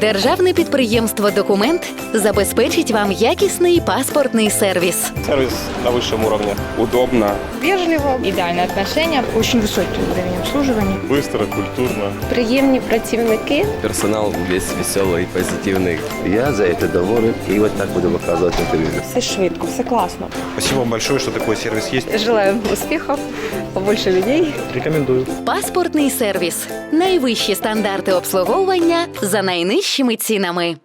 Державне підприємство Документ забезпечить вам якісний паспортний сервіс. Сервис на высшем уровне. Удобно. Вежливо, ідеальне отношення, очень високий уровень обслуживания. Быстро, культурно. Приємні працівники. Персонал весь веселий, позитивний. Я за це доволен і от так буду виказувати на телевізор. Все швидко, все класно. Спасибо вам большое, что такой сервис есть. Желаю успіхів, побольше людей. Рекомендую. Паспортний сервіс. Найвищі стандарти обслуговування за найнижчими цінами.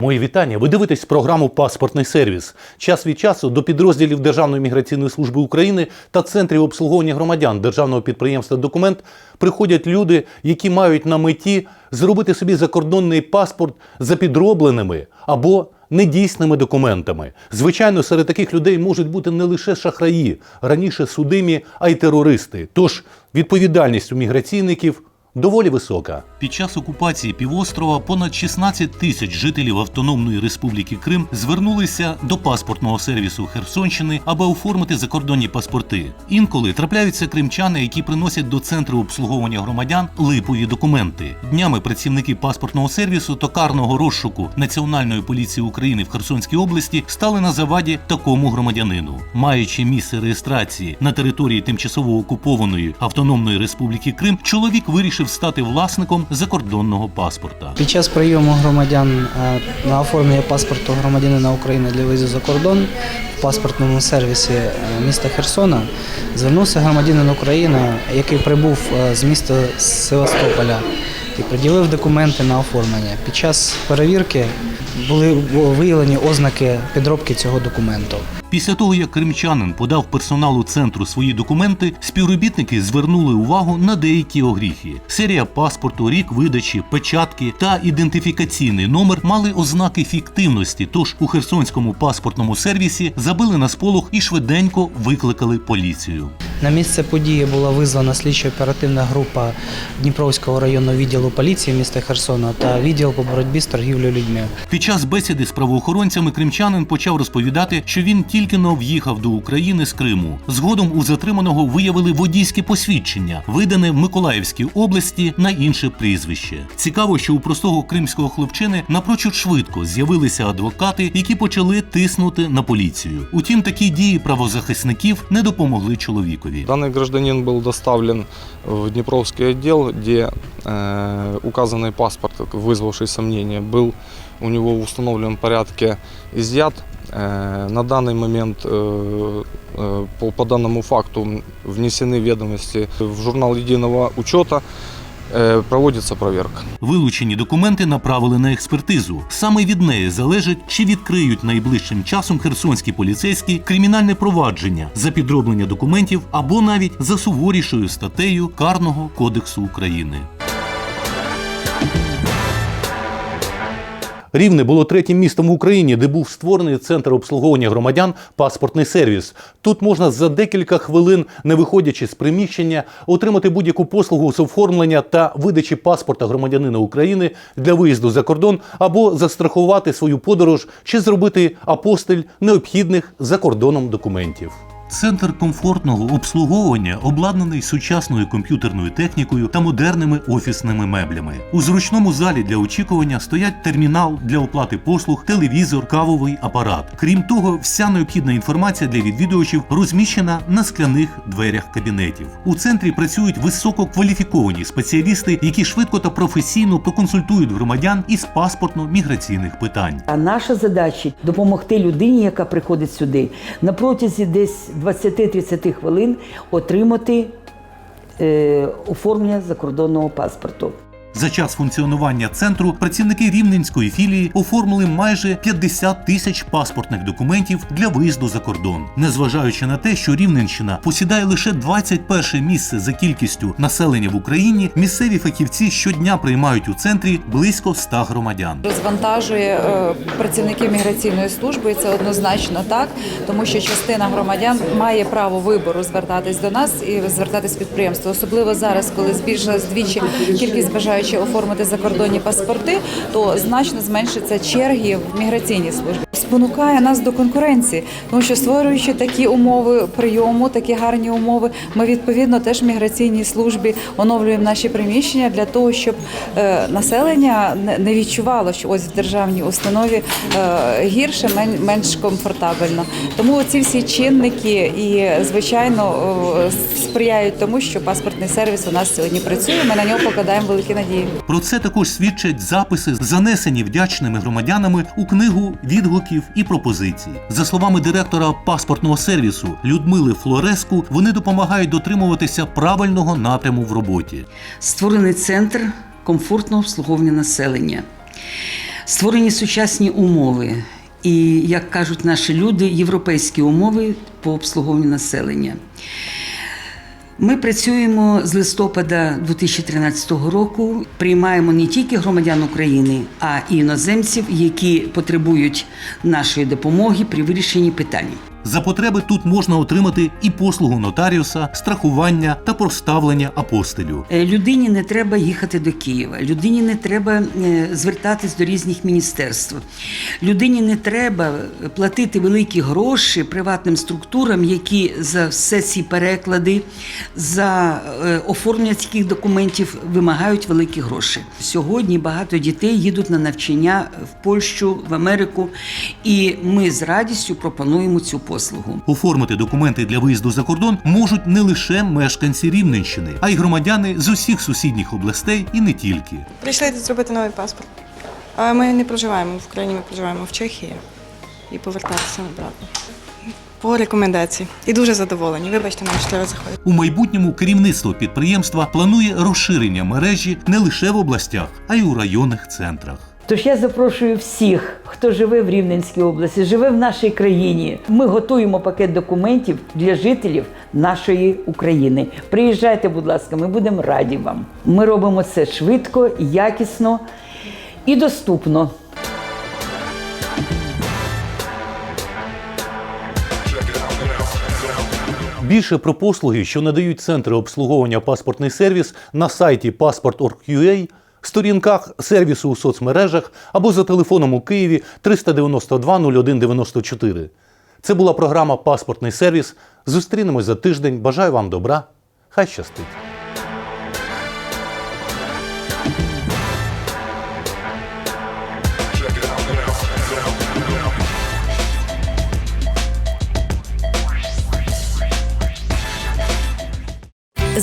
Мої вітання. Ви дивитесь програму Паспортний сервіс. Час від часу до підрозділів Державної міграційної служби України та центрів обслуговування громадян державного підприємства Документ приходять люди, які мають на меті зробити собі закордонний паспорт за підробленими або недійсними документами. Звичайно, серед таких людей можуть бути не лише шахраї, раніше судимі, а й терористи. Тож відповідальність у міграційників доволі висока. Під час окупації півострова понад 16 тисяч жителів Автономної Республіки Крим звернулися до паспортного сервісу Херсонщини, аби оформити закордонні паспорти. Інколи трапляються кримчани, які приносять до центру обслуговування громадян липові документи. Днями працівники паспортного сервісу та карного розшуку Національної поліції України в Херсонській області стали на заваді такому громадянину, маючи місце реєстрації на території тимчасово окупованої Автономної Республіки Крим, чоловік вирішив стати власником закордонного паспорта. Під час прийому громадян е, на оформлення паспорту громадянина України для виїзду за кордон в паспортному сервісі е, міста Херсона звернувся громадянин України, який прибув е, з міста Севастополя і приділив документи на оформлення. Під час перевірки були виявлені ознаки підробки цього документу. Після того, як кримчанин подав персоналу центру свої документи, співробітники звернули увагу на деякі огріхи. Серія паспорту, рік видачі, печатки та ідентифікаційний номер мали ознаки фіктивності. Тож у херсонському паспортному сервісі забили на сполох і швиденько викликали поліцію. На місце події була визвана слідчо-оперативна група Дніпровського районного відділу поліції міста Херсона та відділ по боротьбі з торгівлею людьми. Під час бесіди з правоохоронцями кримчанин почав розповідати, що він тільки но в'їхав до України з Криму. Згодом у затриманого виявили водійське посвідчення, видане в Миколаївській області на інше прізвище. Цікаво, що у простого кримського хлопчини напрочуд швидко з'явилися адвокати, які почали тиснути на поліцію. Утім, такі дії правозахисників не допомогли чоловікові Данный гражданин был доставлен в Днепровский отдел, где э, указанный паспорт, вызвавший сомнения, был у него в установленном порядке изъят. Э, на данный момент э, э, по, по данному факту внесены ведомости в журнал единого учета. Э, проводится проверка. Вилучені документи направили на експертизу. Саме від неї залежить, чи відкриють найближчим часом херсонські поліцейські кримінальне провадження за підроблення документів або навіть за суворішою статтею Карного кодексу України. Рівне було третім містом в Україні, де був створений центр обслуговування громадян паспортний сервіс. Тут можна за декілька хвилин, не виходячи з приміщення, отримати будь-яку послугу з оформлення та видачі паспорта громадянина України для виїзду за кордон або застрахувати свою подорож чи зробити апостиль необхідних за кордоном документів. Центр комфортного обслуговування обладнаний сучасною комп'ютерною технікою та модерними офісними меблями. У зручному залі для очікування стоять термінал для оплати послуг, телевізор, кавовий апарат. Крім того, вся необхідна інформація для відвідувачів розміщена на скляних дверях кабінетів. У центрі працюють висококваліфіковані спеціалісти, які швидко та професійно проконсультують громадян із паспортно-міграційних питань. А наша задача допомогти людині, яка приходить сюди, на протязі десь 20-30 хвилин отримати е, оформлення закордонного паспорту. За час функціонування центру працівники рівненської філії оформили майже 50 тисяч паспортних документів для виїзду за кордон, незважаючи на те, що Рівненщина посідає лише 21 місце за кількістю населення в Україні. Місцеві фахівці щодня приймають у центрі близько 100 громадян. розвантажує е, працівників міграційної служби, і це однозначно так, тому що частина громадян має право вибору звертатись до нас і звертатись в підприємство. Особливо зараз, коли збільшилась двічі кількість бажаючих оформити закордонні паспорти, то значно зменшиться черги в міграційній службі. Спонукає нас до конкуренції, тому що створюючи такі умови прийому, такі гарні умови, ми відповідно теж в міграційній службі оновлюємо наші приміщення для того, щоб е, населення не- відчувало, що ось в державній установі е, гірше, менш комфортабельно. Тому ці всі чинники і звичайно сприяють тому, що паспортний сервіс у нас сьогодні працює. Ми на нього покладаємо великі надії. Про це також свідчать записи, занесені вдячними громадянами у книгу відгуків і пропозицій. За словами директора паспортного сервісу Людмили Флореску, вони допомагають дотримуватися правильного напряму в роботі. Створений центр комфортного обслуговування населення, створені сучасні умови. І, як кажуть наші люди, європейські умови по обслуговуванню населення. Ми працюємо з листопада 2013 року. Приймаємо не тільки громадян України, а і іноземців, які потребують нашої допомоги при вирішенні питань. За потреби тут можна отримати і послугу нотаріуса, страхування та проставлення апостилю. Е, Людині не треба їхати до Києва, людині не треба е, звертатись до різних міністерств. Людині не треба платити великі гроші приватним структурам, які за все ці переклади, за е, оформлення таких документів вимагають великі гроші. Сьогодні багато дітей їдуть на навчання в Польщу, в Америку, і ми з радістю пропонуємо цю послугу. Оформити документи для виїзду за кордон можуть не лише мешканці Рівненщини, а й громадяни з усіх сусідніх областей і не тільки. Прийшли зробити новий паспорт. Ми не проживаємо в Україні, ми проживаємо в Чехії і повертатися обратно. По рекомендації. І дуже задоволені. Вибачте, нам що треба заходити. У майбутньому керівництво підприємства планує розширення мережі не лише в областях, а й у районних центрах. Тож я запрошую всіх, хто живе в Рівненській області, живе в нашій країні. Ми готуємо пакет документів для жителів нашої України. Приїжджайте, будь ласка, ми будемо раді вам. Ми робимо це швидко, якісно і доступно. Більше про послуги, що надають центри обслуговування паспортний сервіс на сайті passport.org.ua, сторінках сервісу у соцмережах або за телефоном у Києві 392 01 94. Це була програма Паспортний сервіс. Зустрінемось за тиждень. Бажаю вам добра. Хай щастить!